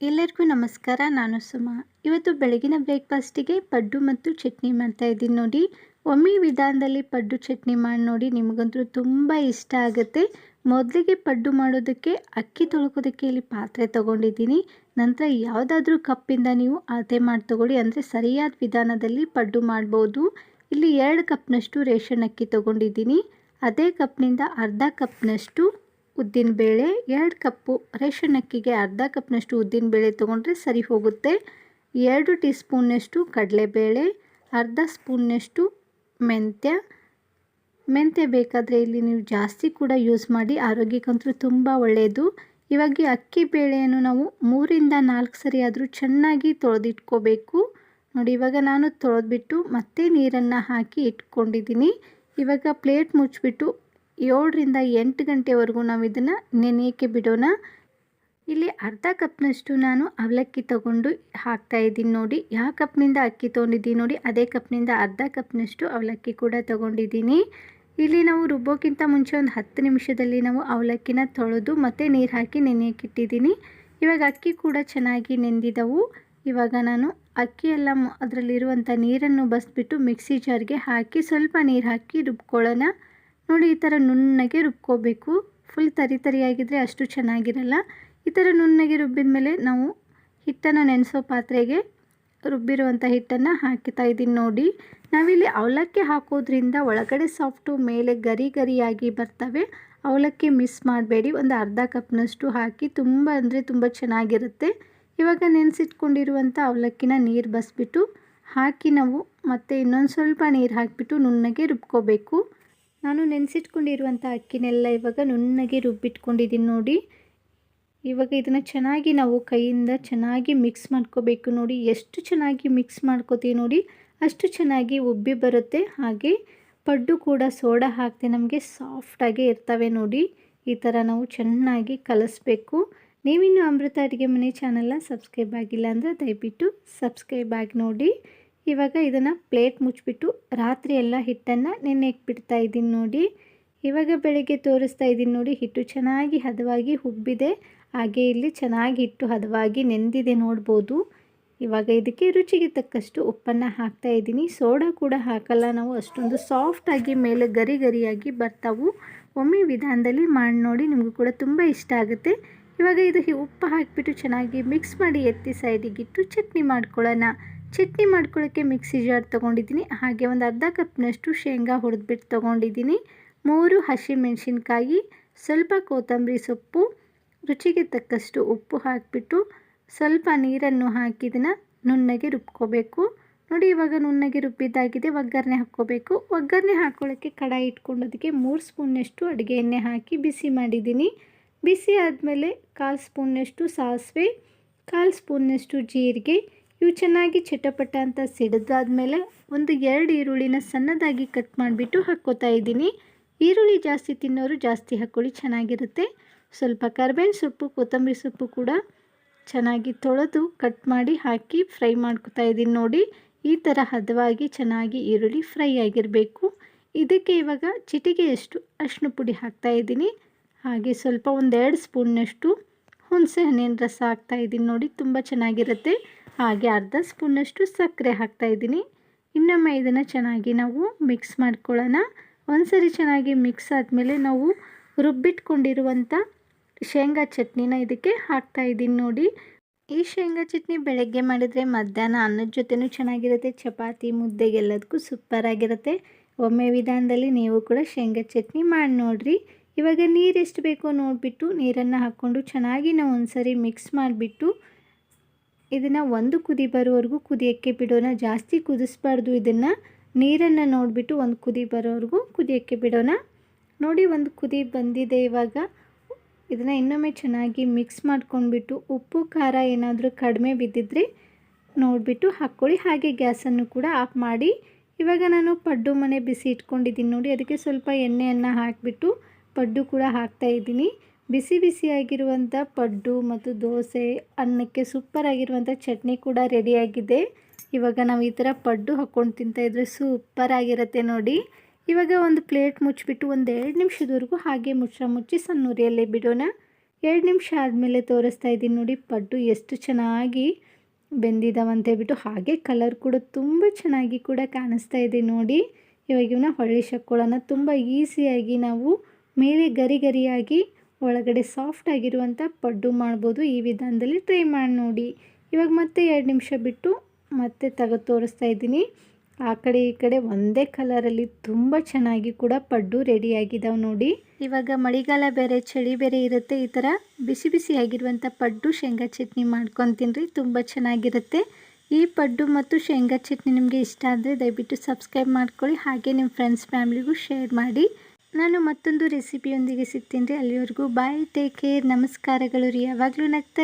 ಎಲ್ಲರಿಗೂ ನಮಸ್ಕಾರ, ನಾನು ಸುಮಾ. ಇವತ್ತು ಬೆಳಗಿನ ಬ್ರೇಕ್ಫಾಸ್ಟಿಗೆ ಪಡ್ಡು ಮತ್ತು ಚಟ್ನಿ ಮಾಡ್ತಾ ಇದ್ದೀನಿ ನೋಡಿ. ಒಮ್ಮೆ ವಿಧಾನದಲ್ಲಿ ಪಡ್ಡು ಚಟ್ನಿ ಮಾಡಿ ನೋಡಿ ನಿಮಗಂತೂ ತುಂಬ ಇಷ್ಟ ಆಗುತ್ತೆ. ಮೊದಲಿಗೆ ಪಡ್ಡು ಮಾಡೋದಕ್ಕೆ, ಅಕ್ಕಿ ತೊಳ್ಕೋದಕ್ಕೆ ಇಲ್ಲಿ ಪಾತ್ರೆ ತೊಗೊಂಡಿದ್ದೀನಿ. ನಂತರ ಯಾವುದಾದ್ರೂ ಕಪ್ಪಿಂದ ನೀವು ಅಳತೆ ಮಾಡಿ ತೊಗೊಳ್ಳಿ. ಅಂದರೆ ಸರಿಯಾದ ವಿಧಾನದಲ್ಲಿ ಪಡ್ಡು ಮಾಡ್ಬೋದು. ಇಲ್ಲಿ ಎರಡು ಕಪ್ನಷ್ಟು ರೇಷನ್ ಅಕ್ಕಿ ತೊಗೊಂಡಿದ್ದೀನಿ. ಅದೇ ಕಪ್ನಿಂದ ಅರ್ಧ ಕಪ್ನಷ್ಟು ಉದ್ದಿನಬೇಳೆ ಎರಡು ಕಪ್ಪು ರೇಷನ್ ಅಕ್ಕಿಗೆ ಅರ್ಧ ಕಪ್ನಷ್ಟು ಉದ್ದಿನಬೇಳೆ ತೊಗೊಂಡ್ರೆ ಸರಿ ಹೋಗುತ್ತೆ. ಎರಡು ಟೀ ಸ್ಪೂನ್ನಷ್ಟು ಕಡಲೆಬೇಳೆ, ಅರ್ಧ ಸ್ಪೂನ್ನಷ್ಟು ಮೆಂತ್ಯ. ಮೆಂತ್ಯ ಬೇಕಾದರೆ ಇಲ್ಲಿ ನೀವು ಜಾಸ್ತಿ ಕೂಡ ಯೂಸ್ ಮಾಡಿ ಆರೋಗ್ಯಕ್ಕಂತೂ ತುಂಬ ಒಳ್ಳೆಯದು ಇವಾಗ ಅಕ್ಕಿ ಬೇಳೆಯನ್ನು ನಾವು ಮೂರಿಂದ ನಾಲ್ಕು ಸರಿ ಆದರೂ ಚೆನ್ನಾಗಿ ತೊಳೆದಿಟ್ಕೋಬೇಕು. ನೋಡಿ, ಇವಾಗ ನಾನು ತೊಳೆದ್ಬಿಟ್ಟು ಮತ್ತೆ ನೀರನ್ನು ಹಾಕಿ ಇಟ್ಕೊಂಡಿದ್ದೀನಿ. ಇವಾಗ ಪ್ಲೇಟ್ ಮುಚ್ಚಿಬಿಟ್ಟು ಏಳರಿಂದ ಎಂಟು ಗಂಟೆವರೆಗೂ ನಾವು ಇದನ್ನು ನೆನೆಯೋಕ್ಕೆ ಬಿಡೋಣ. ಇಲ್ಲಿ ಅರ್ಧ ಕಪ್ನಷ್ಟು ನಾನು ಅವಲಕ್ಕಿ ತಗೊಂಡು ಹಾಕ್ತಾ ಇದ್ದೀನಿ ನೋಡಿ. ಯಾವ ಕಪ್ನಿಂದ ಅಕ್ಕಿ ತೊಗೊಂಡಿದ್ದೀನಿ ನೋಡಿ. ಅದೇ ಕಪ್ನಿಂದ ಅರ್ಧ ಕಪ್ನಷ್ಟು ಅವಲಕ್ಕಿ ಕೂಡ ತೊಗೊಂಡಿದ್ದೀನಿ. ಇಲ್ಲಿ ನಾವು ರುಬ್ಬೋಕ್ಕಿಂತ ಮುಂಚೆ ಒಂದು ಹತ್ತು ನಿಮಿಷದಲ್ಲಿ ನಾವು ಅವಲಕ್ಕಿನ ತೊಳೆದು ಮತ್ತು ನೀರು ಹಾಕಿ ನೆನೆಯಕ್ಕಿಟ್ಟಿದ್ದೀನಿ ಇವಾಗ ಅಕ್ಕಿ ಕೂಡ ಚೆನ್ನಾಗಿ ನೆಂದಿದವು. ಇವಾಗ ನಾನು ಅಕ್ಕಿ ಎಲ್ಲ ಅದರಲ್ಲಿರುವಂಥ ನೀರನ್ನು ಬಸ್ಬಿಟ್ಟು ಮಿಕ್ಸಿ ಜಾರ್ಗೆ ಹಾಕಿ ಸ್ವಲ್ಪ ನೀರು ಹಾಕಿ ರುಬ್ಕೊಳ್ಳೋಣ. ನೋಡಿ, ಈ ಥರ ನುಣ್ಣಗೆ ರುಬ್ಕೋಬೇಕು. ಫುಲ್ ತರಿ ತರಿಯಾಗಿದ್ದರೆ ಅಷ್ಟು ಚೆನ್ನಾಗಿರಲ್ಲ. ಈ ಥರ ನುಣ್ಣಗೆ ರುಬ್ಬಿದ ಮೇಲೆ ನಾವು ಹಿಟ್ಟನ್ನು ನೆನೆಸೋ ಪಾತ್ರೆಗೆ ರುಬ್ಬಿರುವಂಥ ಹಿಟ್ಟನ್ನು ಹಾಕ್ತಾ ಇದ್ದೀನಿ ನೋಡಿ. ನಾವಿಲ್ಲಿ ಅವಲಕ್ಕಿ ಹಾಕೋದ್ರಿಂದ ಒಳಗಡೆ ಸಾಫ್ಟು ಮೇಲೆ ಗರಿ ಗರಿಯಾಗಿ ಬರ್ತವೆ. ಅವಲಕ್ಕಿ ಮಿಸ್ ಮಾಡಬೇಡಿ. ಒಂದು ಅರ್ಧ ಕಪ್ನಷ್ಟು ಹಾಕಿ ತುಂಬ ಅಂದರೆ ತುಂಬ ಚೆನ್ನಾಗಿರುತ್ತೆ. ಇವಾಗ ನೆನೆಸಿಟ್ಕೊಂಡಿರುವಂಥ ಅವಲಕ್ಕಿನ ನೀರು ಬಸ್ಬಿಟ್ಟು ಹಾಕಿ ನಾವು ಮತ್ತೆ ಇನ್ನೊಂದು ಸ್ವಲ್ಪ ನೀರು ಹಾಕಿಬಿಟ್ಟು ನುಣ್ಣಗೆ ರುಬ್ಕೋಬೇಕು. ನಾನು ನೆನೆಸಿಟ್ಕೊಂಡಿರುವಂಥ ಅಕ್ಕಿನೆಲ್ಲ ಇವಾಗ ನುಣ್ಣಗೆ ರುಬ್ಬಿಟ್ಕೊಂಡಿದ್ದೀನಿ ನೋಡಿ. ಇವಾಗ ಇದನ್ನು ಚೆನ್ನಾಗಿ ನಾವು ಕೈಯಿಂದ ಚೆನ್ನಾಗಿ ಮಿಕ್ಸ್ ಮಾಡ್ಕೋಬೇಕು ನೋಡಿ. ಎಷ್ಟು ಚೆನ್ನಾಗಿ ಮಿಕ್ಸ್ ಮಾಡ್ಕೋತೀವಿ ನೋಡಿ. ಅಷ್ಟು ಚೆನ್ನಾಗಿ ಉಬ್ಬಿ ಬರುತ್ತೆ. ಹಾಗೆ ಪಡ್ಡು ಕೂಡ ಸೋಡಾ ಹಾಕ್ತೆ ನಮಗೆ ಸಾಫ್ಟಾಗಿ ಇರ್ತವೆ ನೋಡಿ. ಈ ಥರ ನಾವು ಚೆನ್ನಾಗಿ ಕಲಿಸ್ಬೇಕು. ನೀವಿನ್ನು ಅಮೃತ ಅಡುಗೆ ಮನೆ ಚಾನಲ್ನ ಸಬ್ಸ್ಕ್ರೈಬ್ ಆಗಿಲ್ಲ ಅಂದರೆ ದಯವಿಟ್ಟು ಸಬ್ಸ್ಕ್ರೈಬ್ ಆಗಿ ನೋಡಿ. ಇವಾಗ ಇದನ್ನು ಪ್ಲೇಟ್ ಮುಚ್ಚಿಬಿಟ್ಟು ರಾತ್ರಿ ಎಲ್ಲ ಹಿಟ್ಟನ್ನು ನೆನೆ ಬಿಡ್ತಾ ಇದ್ದೀನಿ ನೋಡಿ. ಇವಾಗ ಬೆಳಗ್ಗೆ ತೋರಿಸ್ತಾ ಇದ್ದೀನಿ ನೋಡಿ, ಹಿಟ್ಟು ಚೆನ್ನಾಗಿ ಹದವಾಗಿ ಹುಬ್ಬಿದೆ. ಹಾಗೆ ಇಲ್ಲಿ ಚೆನ್ನಾಗಿ ಹಿಟ್ಟು ಹದವಾಗಿ ನೆಂದಿದೆ ನೋಡ್ಬೋದು. ಇವಾಗ ಇದಕ್ಕೆ ರುಚಿಗೆ ತಕ್ಕಷ್ಟು ಉಪ್ಪನ್ನು ಹಾಕ್ತಾ ಇದ್ದೀನಿ. ಸೋಡಾ ಕೂಡ ಹಾಕಲ್ಲ ನಾವು, ಅಷ್ಟೊಂದು ಸಾಫ್ಟಾಗಿ ಮೇಲೆ ಗರಿ ಗರಿಯಾಗಿ ಬರ್ತಾವು. ಒಮ್ಮೆ ವಿಧಾನದಲ್ಲಿ ಮಾಡಿ ನೋಡಿ, ನಿಮಗೂ ಕೂಡ ತುಂಬ ಇಷ್ಟ ಆಗುತ್ತೆ. ಇವಾಗ ಇದು ಉಪ್ಪು ಹಾಕಿಬಿಟ್ಟು ಚೆನ್ನಾಗಿ ಮಿಕ್ಸ್ ಮಾಡಿ ಎತ್ತಿ ಸೈಡಿಗಿಟ್ಟು ಚಟ್ನಿ ಮಾಡ್ಕೊಳ್ಳೋಣ. ಚಟ್ನಿ ಮಾಡ್ಕೊಳ್ಳೋಕ್ಕೆ ಮಿಕ್ಸಿ ಜಾರ್ ತೊಗೊಂಡಿದ್ದೀನಿ. ಹಾಗೆ ಒಂದು ಅರ್ಧ ಕಪ್ನಷ್ಟು ಶೇಂಗಾ ಹುರಿದ್ಬಿಟ್ಟು ತೊಗೊಂಡಿದ್ದೀನಿ. ಮೂರು ಹಸಿಮೆಣಸಿನ್ಕಾಯಿ, ಸ್ವಲ್ಪ ಕೊತ್ತಂಬರಿ ಸೊಪ್ಪು, ರುಚಿಗೆ ತಕ್ಕಷ್ಟು ಉಪ್ಪು ಹಾಕಿಬಿಟ್ಟು ಸ್ವಲ್ಪ ನೀರನ್ನು ಹಾಕಿದನ್ನು ನುಣ್ಣಗೆ ರುಬ್ಕೋಬೇಕು. ನೋಡಿ ಇವಾಗ ನುಣ್ಣಗೆ ರುಬ್ಬಿದ್ದಾಗಿದೆ, ಒಗ್ಗರಣೆ ಹಾಕ್ಕೋಬೇಕು. ಒಗ್ಗರಣೆ ಹಾಕ್ಕೊಳ್ಳೋಕ್ಕೆ ಕಡಾಯಿ ಇಟ್ಕೊಂಡೋದಕ್ಕೆ ಮೂರು ಸ್ಪೂನ್ನಷ್ಟು ಅಡುಗೆ ಎಣ್ಣೆ ಹಾಕಿ ಬಿಸಿ ಮಾಡಿದ್ದೀನಿ. ಬಿಸಿ ಆದಮೇಲೆ ಕಾಲು ಸ್ಪೂನ್ನಷ್ಟು ಸಾಸಿವೆ, ಕಾಲು ಸ್ಪೂನ್ನಷ್ಟು ಜೀರಿಗೆ ಇವು ಚೆನ್ನಾಗಿ ಚಟಪಟ ಅಂತ ಸಿಡಿದಾದ್ಮೇಲೆ ಒಂದು ಎರಡು ಈರುಳ್ಳಿನ ಸಣ್ಣದಾಗಿ ಕಟ್ ಮಾಡಿಬಿಟ್ಟು ಹಾಕ್ಕೋತಾ ಇದ್ದೀನಿ. ಈರುಳ್ಳಿ ಜಾಸ್ತಿ ತಿನ್ನೋರು ಜಾಸ್ತಿ ಹಾಕ್ಕೊಳ್ಳಿ, ಚೆನ್ನಾಗಿರುತ್ತೆ. ಸ್ವಲ್ಪ ಕರ್ಬೇವಿನ ಸೊಪ್ಪು, ಕೊತ್ತಂಬರಿ ಸೊಪ್ಪು ಕೂಡ ಚೆನ್ನಾಗಿ ತೊಳೆದು ಕಟ್ ಮಾಡಿ ಹಾಕಿ ಫ್ರೈ ಮಾಡ್ಕೊತಾ ಇದ್ದೀನಿ ನೋಡಿ. ಈ ಥರ ಹದವಾಗಿ ಚೆನ್ನಾಗಿ ಈರುಳ್ಳಿ ಫ್ರೈ ಆಗಿರಬೇಕು. ಇದಕ್ಕೆ ಇವಾಗ ಚಿಟಿಗೆಯಷ್ಟು ಅರಿಶಿನ ಪುಡಿ ಹಾಕ್ತಾ ಇದ್ದೀನಿ. ಹಾಗೆ ಸ್ವಲ್ಪ ಒಂದೆರಡು ಸ್ಪೂನ್ನಷ್ಟು ಹುಣಸೆ ಹಣ್ಣಿನ ರಸ ಹಾಕ್ತಾ ಇದ್ದೀನಿ ನೋಡಿ, ತುಂಬ ಚೆನ್ನಾಗಿರುತ್ತೆ. ಹಾಗೆ ಅರ್ಧ ಸ್ಪೂನಷ್ಟು ಸಕ್ಕರೆ ಹಾಕ್ತಾಯಿದ್ದೀನಿ ಇನ್ನೊಮ್ಮೆ ಇದನ್ನು ಚೆನ್ನಾಗಿ ನಾವು ಮಿಕ್ಸ್ ಮಾಡ್ಕೊಳ್ಳೋಣ. ಒಂದ್ಸರಿ ಚೆನ್ನಾಗಿ ಮಿಕ್ಸ್ ಆದಮೇಲೆ ನಾವು ರುಬ್ಬಿಟ್ಕೊಂಡಿರುವಂಥ ಶೇಂಗಾ ಚಟ್ನಿನ ಇದಕ್ಕೆ ಹಾಕ್ತಾ ಇದ್ದೀನಿ ನೋಡಿ. ಈ ಶೇಂಗಾ ಚಟ್ನಿ ಬೆಳಗ್ಗೆ ಮಾಡಿದರೆ ಮಧ್ಯಾಹ್ನ ಅನ್ನದ ಜೊತೆನೂ ಚೆನ್ನಾಗಿರುತ್ತೆ. ಚಪಾತಿ ಮುದ್ದೆಗೆಲ್ಲದಕ್ಕೂ ಸೂಪರಾಗಿರುತ್ತೆ. ಒಮ್ಮೆ ವಿಧಾನದಲ್ಲಿ ನೀವು ಕೂಡ ಶೇಂಗಾ ಚಟ್ನಿ ಮಾಡಿ ನೋಡಿರಿ. ಇವಾಗ ನೀರು ಎಷ್ಟು ಬೇಕೋ ನೋಡಿಬಿಟ್ಟು ನೀರನ್ನು ಹಾಕ್ಕೊಂಡು ಚೆನ್ನಾಗಿ ನಾವು ಒಂದ್ಸರಿ ಮಿಕ್ಸ್ ಮಾಡಿಬಿಟ್ಟು ಇದನ್ನು ಒಂದು ಕುದಿ ಬರೋವರೆಗೂ ಕುದಿಯೋಕ್ಕೆ ಬಿಡೋಣ ಜಾಸ್ತಿ ಕುದಿಸ್ಬಾರ್ದು ಇದನ್ನು. ನೀರನ್ನು ನೋಡಿಬಿಟ್ಟು ಒಂದು ಕುದಿ ಬರೋವರೆಗೂ ಕುದಿಯೋಕ್ಕೆ ಬಿಡೋಣ ನೋಡಿ ಒಂದು ಕುದಿ ಬಂದಿದೆ ಇವಾಗ. ಇದನ್ನು ಇನ್ನೊಮ್ಮೆ ಚೆನ್ನಾಗಿ ಮಿಕ್ಸ್ ಮಾಡ್ಕೊಂಡ್ಬಿಟ್ಟು ಉಪ್ಪು, ಖಾರ ಏನಾದರೂ ಕಡಿಮೆ ಬಿದ್ದಿದ್ರೆ ನೋಡಿಬಿಟ್ಟು ಹಾಕ್ಕೊಳ್ಳಿ. ಹಾಗೆ ಗ್ಯಾಸನ್ನು ಕೂಡ ಆಫ್ ಮಾಡಿ. ಇವಾಗ ನಾನು ಪಡ್ಡು ಮನೆ ಬಿಸಿ ಇಟ್ಕೊಂಡಿದ್ದೀನಿ ನೋಡಿ, ಅದಕ್ಕೆ ಸ್ವಲ್ಪ ಎಣ್ಣೆಯನ್ನು ಹಾಕಿಬಿಟ್ಟು ಪಡ್ಡು ಕೂಡ ಹಾಕ್ತಾಯಿದ್ದೀನಿ ಬಿಸಿ ಬಿಸಿಯಾಗಿರುವಂಥ ಪಡ್ಡು ಮತ್ತು ದೋಸೆ, ಅನ್ನಕ್ಕೆ ಸೂಪರ್ ಆಗಿರುವಂಥ ಚಟ್ನಿ ಕೂಡ ರೆಡಿಯಾಗಿದೆ ಇವಾಗ ನಾವು ಈ ಥರ ಪಡ್ಡು ಹಾಕ್ಕೊಂಡು ತಿಂತಾಯಿದ್ರೆ ಸೂಪರಾಗಿರುತ್ತೆ ನೋಡಿ. ಇವಾಗ ಒಂದು ಪ್ಲೇಟ್ ಮುಚ್ಚಿಬಿಟ್ಟು ಒಂದು ಎರಡು ನಿಮಿಷದವರೆಗೂ ಹಾಗೆ ಮುಚ್ಚ ಮುಚ್ಚಿ ಸಣ್ಣ ಉರಿಯಲ್ಲೇ ಬಿಡೋಣ. ಎರಡು ನಿಮಿಷ ಆದಮೇಲೆ ತೋರಿಸ್ತಾ ಇದ್ದೀನಿ ನೋಡಿ ಪಡ್ಡು ಎಷ್ಟು ಚೆನ್ನಾಗಿ ಬೆಂದಿದ್ದಾವೆ ಅಂತ ಹೇಳ್ಬಿಟ್ಟು ಹಾಗೆ ಕಲರ್ ಕೂಡ ತುಂಬ ಚೆನ್ನಾಗಿ ಕೂಡ ಕಾಣಿಸ್ತಾ ಇದೆ ನೋಡಿ. ಇವಾಗ ಇವನ್ನ ಹೊಳ್ಳಿ ಶಕ್ಕೊಳ್ಳೋಣ ತುಂಬ ಈಸಿಯಾಗಿ ನಾವು ಮೇಲೆ ಗರಿ ಗರಿಯಾಗಿ ಒಳಗಡೆ ಸಾಫ್ಟ್ ಆಗಿರುವಂಥ ಪಡ್ಡು ಮಾಡ್ಬೋದು. ಈ ವಿಧಾನದಲ್ಲಿ ಟ್ರೈ ಮಾಡಿ ನೋಡಿ. ಇವಾಗ ಮತ್ತೆ ಎರಡು ನಿಮಿಷ ಬಿಟ್ಟು ಮತ್ತೆ ತೆಗೆದು ತೋರಿಸ್ತಾ ಇದ್ದೀನಿ. ಆ ಕಡೆ ಈ ಕಡೆ ಒಂದೇ ಕಲರಲ್ಲಿ ತುಂಬ ಚೆನ್ನಾಗಿ ಕೂಡ ಪಡ್ಡು ರೆಡಿಯಾಗಿದ್ದಾವೆ ನೋಡಿ. ಇವಾಗ ಮಳೆಗಾಲ ಬೇರೆ, ಚಳಿ ಬೇರೆ ಇರುತ್ತೆ. ಈ ಥರ ಬಿಸಿ ಬಿಸಿ ಆಗಿರುವಂಥ ಪಡ್ಡು ಶೇಂಗಾ ಚಟ್ನಿ ಮಾಡ್ಕೊತೀನಿ ತುಂಬ ಚೆನ್ನಾಗಿರುತ್ತೆ. ಈ ಪಡ್ಡು ಮತ್ತು ಶೇಂಗಾ ಚಟ್ನಿ ನಿಮಗೆ ಇಷ್ಟ ಆದರೆ ದಯವಿಟ್ಟು ಸಬ್ಸ್ಕ್ರೈಬ್ ಮಾಡ್ಕೊಳ್ಳಿ. ಹಾಗೆ ನಿಮ್ಮ ಫ್ರೆಂಡ್ಸ್ ಫ್ಯಾಮಿಲಿಗೂ ಶೇರ್ ಮಾಡಿ. ನಾನು ಮತ್ತೊಂದು ರೆಸಿಪಿಯೊಂದಿಗೆ ಸಿಗ್ತೀನಿ ರೀ ಅಲ್ಲಿವರೆಗೂ ಬಾಯ್ ಟೇಕ್ ಕೇರ್ ನಮಸ್ಕಾರಗಳು ರೀ. ಯಾವಾಗಲೂ ನಗ್ತಾ